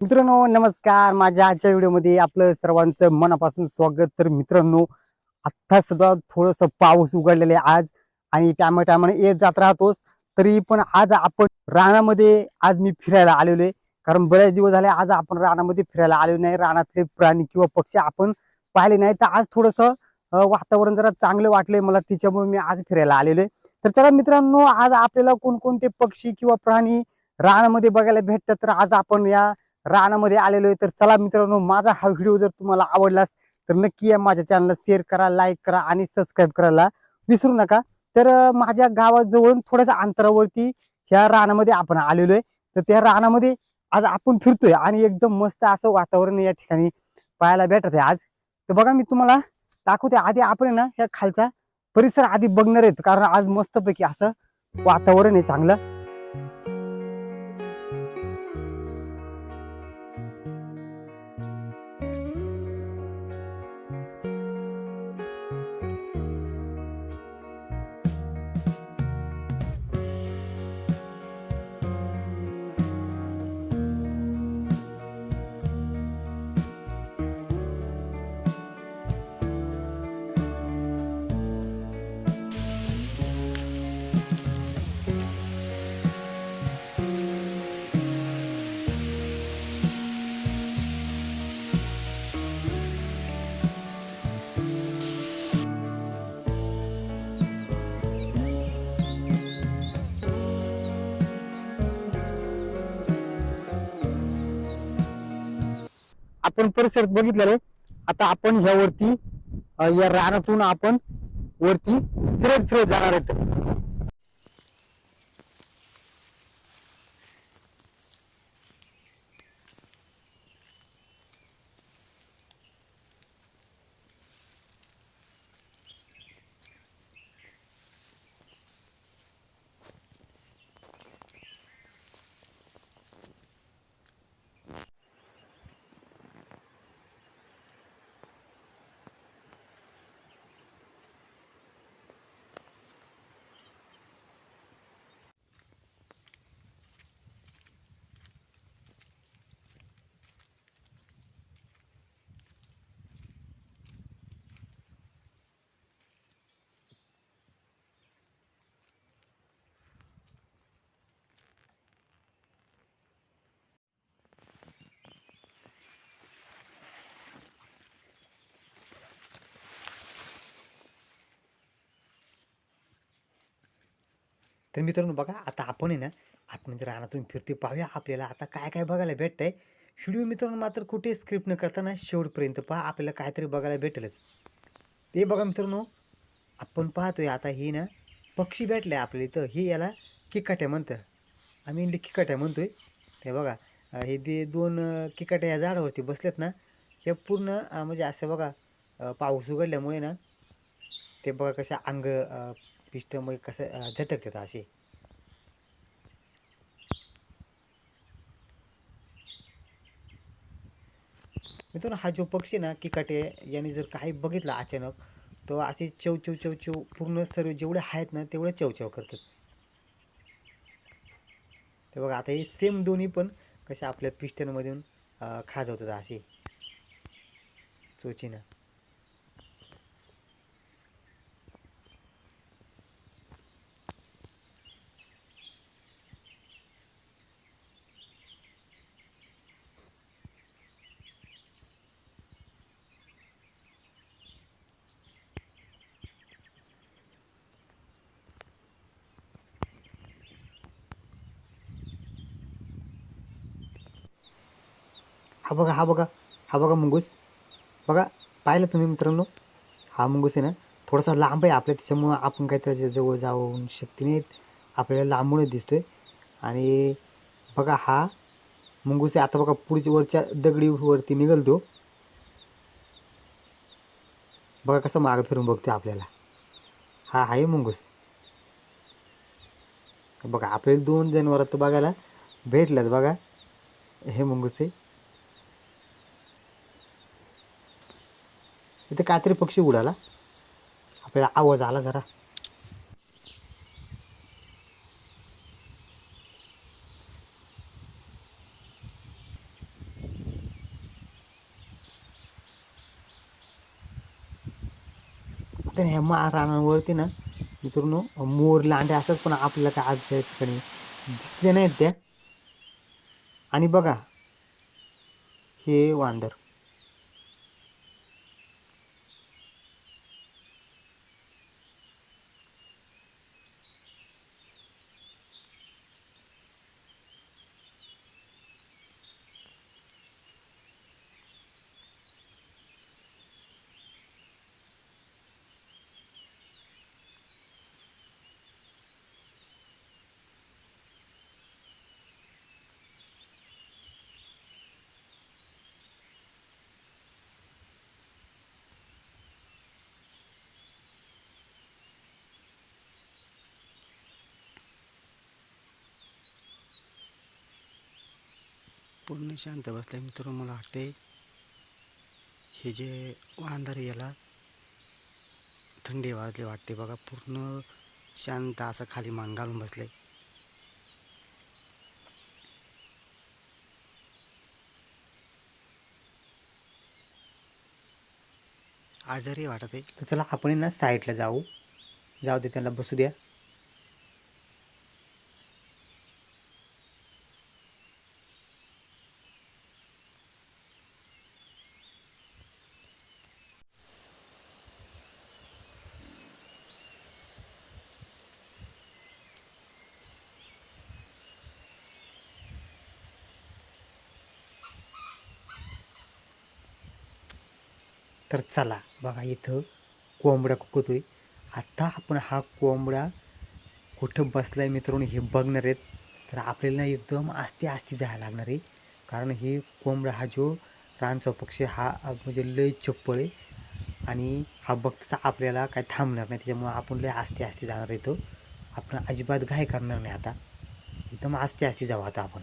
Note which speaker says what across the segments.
Speaker 1: मित्रांनो नमस्कार. माझ्या आजच्या व्हिडिओमध्ये आपलं सर्वांचं मनापासून स्वागत. तर मित्रांनो आत्ता सुद्धा थोडस पाऊस उघडलेले आहे आज आणि टायमा टायमाने येत जात राहतोच तरी पण आज आपण रानामध्ये आज मी फिरायला आलेलो आहे. कारण बरेच दिवस झाले आज आपण रानामध्ये फिरायला आलेलो नाही. रानातले प्राणी किंवा पक्षी आपण पाहिले नाही. तर आज थोडस वातावरण जरा चांगलं वाटलंय मला. तिच्यामुळे मी आज फिरायला आलेलो आहे. तर चला मित्रांनो आज आपल्याला कोणकोणते पक्षी किंवा प्राणी रानामध्ये बघायला भेटतात? तर आज आपण या रानामध्ये आलेलो आहे तर चला मित्रांनो माझा हा व्हिडिओ जर तुम्हाला आवडलास तर नक्की या माझ्या चॅनलला शेअर करा लाईक करा आणि सबस्क्राईब करायला विसरू नका. तर माझ्या गावाजवळून थोड्याशा अंतरावरती ह्या रानामध्ये आपण आलेलो आहे. तर त्या रानामध्ये आज आपण फिरतोय आणि एकदम मस्त असं वातावरण या ठिकाणी पाहायला भेटत आहे आज. तर बघा मी तुम्हाला दाखवते. आधी आपण आहे ना ह्या खालचा परिसर आधी बघणार आहेत कारण आज मस्तपैकी असं वातावरण आहे चांगलं. आपण परिसर बघितलेलं आता आपण ह्यावरती या रानातून आपण वरती फिरत फिरत जाणार आहेत. तर मित्रांनो बघा आता आपण आहे ना आतमध्ये रानातून फिरते पाहूया आपल्याला आता काय काय बघायला भेटतंय. व्हिडिओ मित्रांनो मात्र कुठे स्क्रिप्ट न करताना शेवटपर्यंत पहा आपल्याला काहीतरी बघायला भेटेलच. ते बघा मित्रांनो आपण पाहतोय आता ही ना पक्षी भेटले आपल्या इथं. हे याला किकाट्या म्हणतं आम्ही इंडी किकाट्या म्हणतोय. ते बघा हे ते दोन किकाट्या या झाडावरती बसलेत ना हे पूर्ण म्हणजे असं बघा पाऊस उघडल्यामुळे ना ते बघा कशा अंग अं, पिष्टमय कसं झटकतात असे. मित्रांनो हा जो पक्षी ना किकाटे याने जर काही बघितलं अचानक तो असे चव चव चव चव पूर्ण सर्व जेवढे आहेत ना तेवढे चव करतात. ते बघा आता हे सेम दोन्ही पण कशा आपल्या पिस्टनमधून खाजवतात असे. चोचीनं. हा बघा हा बघा हा बघा मुंगूस. बघा पाहिलं तुम्ही मित्रांनो? हा मुंगूस आहे ना थोडासा लांब आहे आपल्या त्याच्यामुळं आपण काही त्याच्याजवळ जाऊन शक्ती नाही आपल्याला लांबूनच आहे आणि बघा हा मुंगूस आहे. आता बघा पुढच्या वरच्या दगडीवरती निघलतो. बघा कसं मागं फिरून बघतो आपल्याला. हा आहे मुंगूस. बघा आपल्याला दोन जनावर तर बघायला भेटल्यात बघा. हे मुंगूस आहे. इथे काहीतरी पक्षी उडाला आपल्याला आवाज आला जरा. आता ह्या रानांवरती ना मित्रांनो मोर लांडे असतात पण आपल्याला काय आज ठिकाणी दिसले नाहीत त्या. आणि बघा हे वांदर. पूर्ण शांत बसल्या मित्रांनो मला वाटते हे जे वांदर याला थंडी वाजली वाटते बघा. पूर्ण शांत असं खाली मान घालून बसले. आजारी वाटत आहे तर चला आपण ना साईडला जाऊ. जाऊ दे त्याला बसू द्या. तर चला बघा इथं कोंबडा कुकतोय. आत्ता आपण हा कोंबडा कुठं बसला आहे मित्रांनो हे बघणार आहेत. तर आपल्याला एकदम आस्ते आस्ते जायला लागणार आहे. कारण हे कोंबडा हा जो रानचा पक्षी हा म्हणजे लय चप्पळ आहे. आणि हा बघता आपल्याला काय थांबणार नाही. त्याच्यामुळं आपण लय आस्ते आस्ते जाणार येतो आपण अजिबात घाय करणार नाही आता. एकदम आस्ते आस्ते जाऊ आता आपण.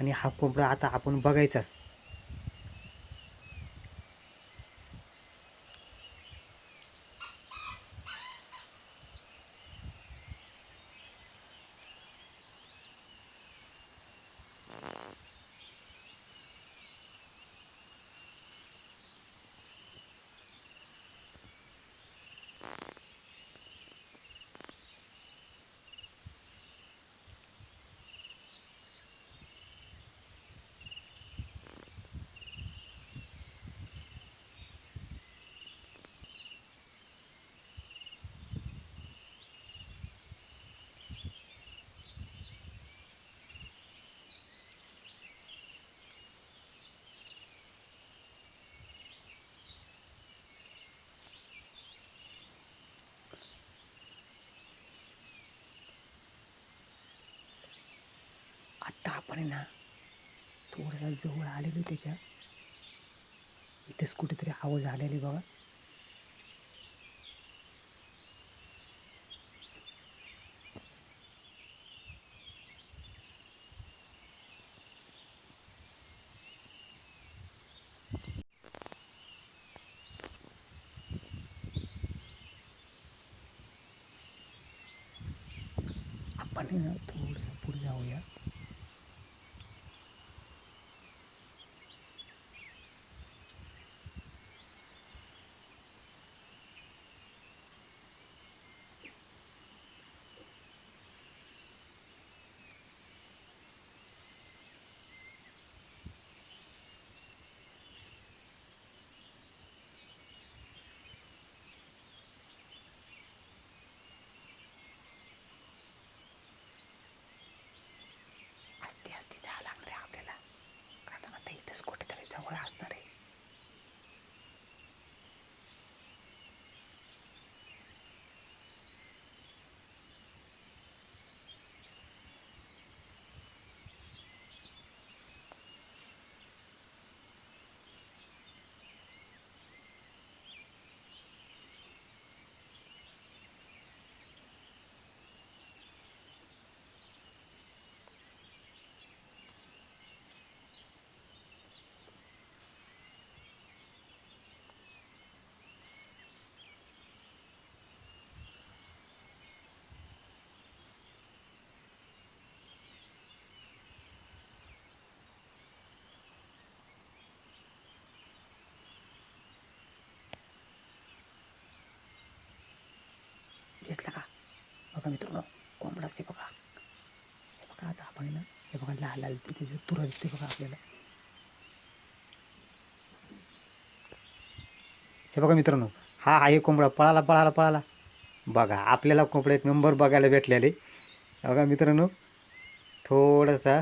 Speaker 1: आणि हा कोंबडा आता आपण बघायचाच. आत्ता आपण आहे ना थोडासा जवळ आलेलो त्याच्या इथेच कुठेतरी आवाज आलेली बघा. आपण आहे ना थोडंसं पुढे जाऊया. बघा मित्रांनो कोंबडा असते बघा. हे बघा आता आपण ना हे बघा लाल लाल तिथे तुरा दिसते बघा आपल्याला. हे बघा मित्रांनो हा आहे कोंबडा पळाला पळाला पळाला. बघा आपल्याला कोंबडा एक नंबर बघायला भेटलेले. बघा मित्रांनो थोडासा